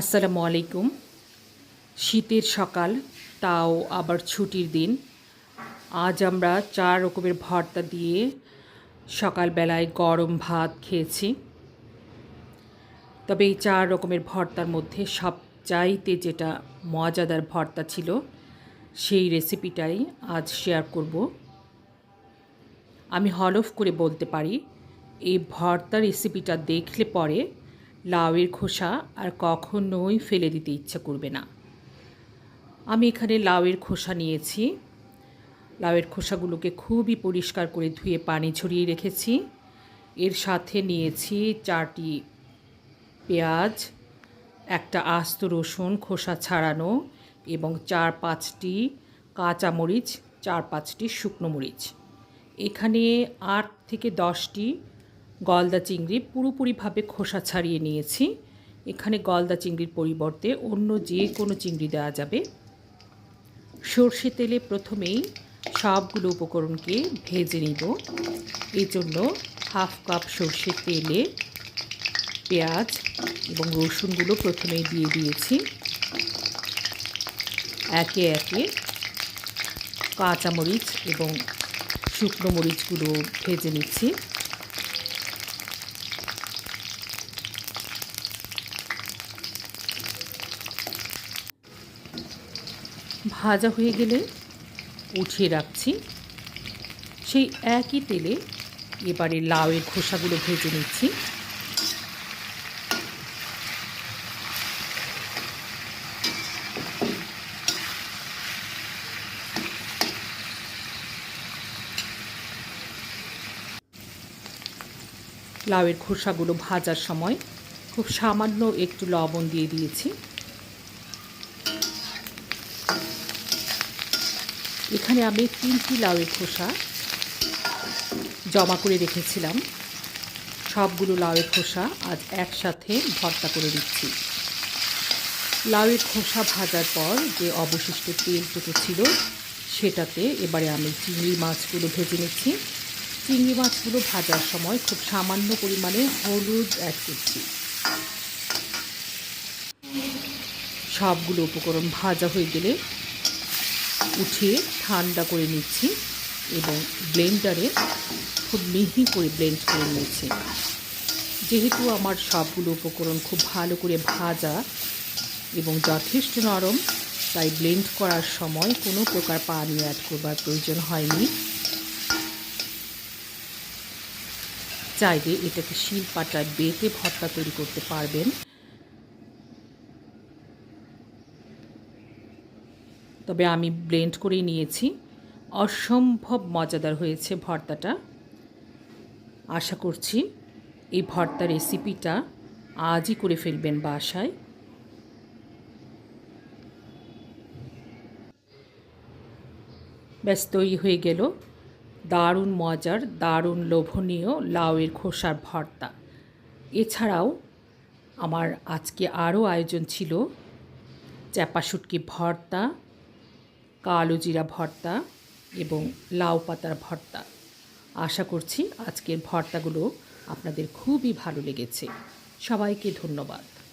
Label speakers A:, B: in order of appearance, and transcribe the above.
A: আসসালামু আলাইকুম শীতের সকাল, তাও আবার ছুটির দিন। আজ আমরা চার রকমের ভর্তা দিয়ে সকালবেলায় গরম ভাত খেয়েছি। তবে এই চার রকমের ভর্তার মধ্যে সবচাইতে যেটা মজাদার ভর্তা ছিল, সেই রেসিপিটাই আজ শেয়ার করব। আমি হলফ করে বলতে পারি, এই ভর্তা রেসিপিটা দেখলে পরে লাউয়ের খোসা আর কখনোই ফেলে দিতে ইচ্ছা করবে না। আমি এখানে লাউয়ের খোসা নিয়েছি। লাউয়ের খোসাগুলোকে খুবই পরিষ্কার করে ধুয়ে পানি ছড়িয়ে রেখেছি। এর সাথে নিয়েছি চারটি পেঁয়াজ, একটা আস্ত রসুন খোসা ছাড়ানো এবং চার পাঁচটি কাঁচা মরিচ, চার পাঁচটি শুকনো মরিচ। এখানে আট থেকে দশটি গলদা চিংড়ি পুরোপুরিভাবে খোসা ছাড়িয়ে নিয়েছি। এখানে গলদা চিংড়ির পরিবর্তে অন্য যে কোনো চিংড়ি দেওয়া যাবে। সর্ষে তেলে প্রথমেই সবগুলো উপকরণকে ভেজে নিব। এই জন্য হাফ কাপ সর্ষের তেলে পেঁয়াজ এবং রসুনগুলো প্রথমেই দিয়ে দিয়েছি। একে একে কাঁচামরিচ এবং শুকনো মরিচগুলো ভেজে নিচ্ছি। ভাজা হয়ে গেলে উঠিয়ে রাখছি। সেই একই তেলে এবারে লাউয়ের খোসাগুলো ভেজে নিচ্ছি। লাউয়ের খোসাগুলো ভাজার সময় খুব সামান্য একটু লবণ দিয়ে দিয়েছি। এখানে আমি তিনটি লাউয়ের খোসা জমা করে রেখেছিলাম। সবগুলো লাউয়ের খোসা আজ একসাথে ভর্তা করে দিচ্ছি লাউয়ের খোসা ভাজার পর যে অবশিষ্ট তেলটুকু ছিল, সেটাতে এবারে আমি চিংড়ি মাছগুলো ভেজে নিচ্ছি। চিংড়ি মাছগুলো ভাজার সময় খুব সামান্য পরিমাণে হলুদ অ্যাড করছি। সবগুলো উপকরণ ভাজা হয়ে গেলে উঠিয়ে ঠান্ডা করে নিচ্ছি এবং ব্লেন্ডারে খুব মিহি করে ব্লেন্ড করে নিয়েছি। যেহেতু আমার সবগুলো উপকরণ খুব ভালো করে ভাজা এবং যথেষ্ট নরম, তাই ব্লেন্ড করার সময় কোনো প্রকার পানি অ্যাড করবার প্রয়োজন হয়নি। চাইলে এটাকে শিল পাটায় বেটে ভর্তা তৈরি করতে পারবেন। তবে আমি ব্লেন্ড করে নিয়েছি। অসম্ভব মজাদার হয়েছে ভর্তাটা। আশা করছি এই ভর্তা রেসিপিটা আজই করে ফেলবেন বাসায়। ব্যস্ত হয়ে গেল দারুণ মজার, দারুণ লোভনীয় লাউয়ের খোসার ভর্তা। এছাড়াও আমার আজকে আরও আয়োজন ছিল চ্যাপা শুটকি ভর্তা কালো জিরা ভর্তা এবং লাউ পাতার ভর্তা। আশা করছি আজকের ভর্তাগুলো আপনাদের খুবই ভালো লেগেছে। সবাইকে ধন্যবাদ।